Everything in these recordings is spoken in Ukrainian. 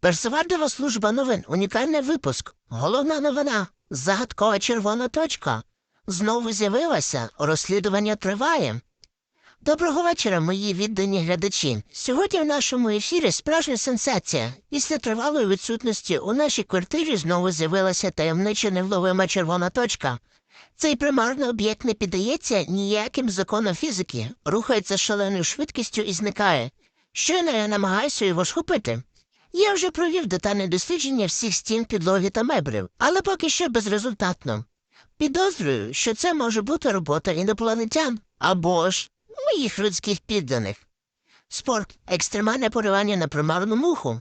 Персивальдова служба новин. Унікальний випуск. Головна новина. Загадкова червона точка. Знову з'явилася. Розслідування триває. Доброго вечора, мої віддані глядачі. Сьогодні в нашому ефірі справжня сенсація. Після тривалої відсутності у нашій квартирі знову з'явилася таємнича невловима червона точка. Цей примарний об'єкт не піддається ніяким законам фізики, рухається шаленою швидкістю і зникає. Щойно я намагаюся його схопити. Я вже провів детальне дослідження всіх стін, підлоги та меблів, але поки що безрезультатно. Підозрюю, що це може бути робота інопланетян або ж моїх людських підданих. Спорт екстремальне полювання на примарну муху.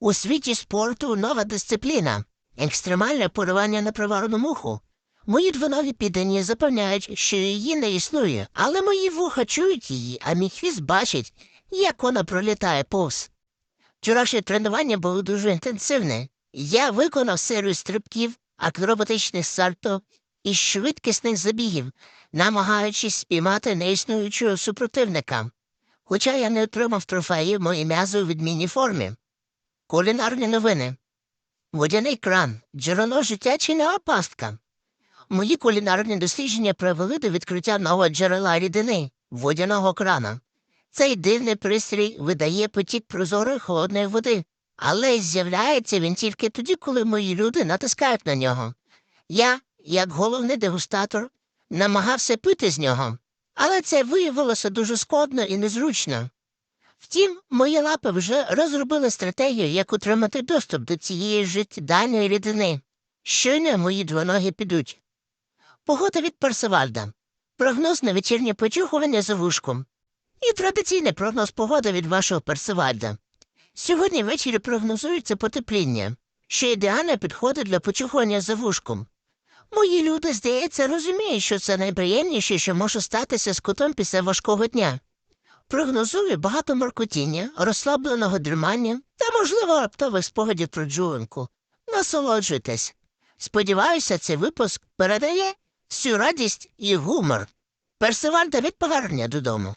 У світі спорту нова дисципліна екстремальне полювання на примарну муху. Мої двонові піддані запевняють, що її не існує, але мої вуха чують її, а мій хвіст бачить, як вона пролітає повз. Вчорашнє тренування було дуже інтенсивне. Я виконав серію стрибків, акробатичних сальто і швидкісних забігів, намагаючись спіймати неіснуючого супротивника. Хоча я не отримав трофеїв, мої м'язи у відмінній формі. Кулінарні новини. Водяний кран, джерело життя чи нова пастка. Мої кулінарні дослідження привели до відкриття нового джерела рідини водяного крана. Цей дивний пристрій видає потік прозорої холодної води, але з'являється він тільки тоді, коли мої люди натискають на нього. Я, як головний дегустатор, намагався пити з нього, але це виявилося дуже складно і незручно. Втім, мої лапи вже розробили стратегію, як отримати доступ до цієї життєдальної рідини. Щойно мої двоноги підуть. Погода від Персивальда. Прогноз на вечірнє почухування за вушком. І традиційний прогноз погоди від вашого Персивальда. Сьогодні ввечері прогнозується потепління, що ідеально підходить для почухування за вушком. Мої люди, здається, розуміють, що це найприємніше, що може статися з котом після важкого дня. Прогнозую багато моркотіння, розслабленого дрімання та, можливо, раптових спогадів про джуленку. Насолоджуйтесь. Сподіваюся, цей випуск передає всю радість і гумор. Персивальда від повернення додому.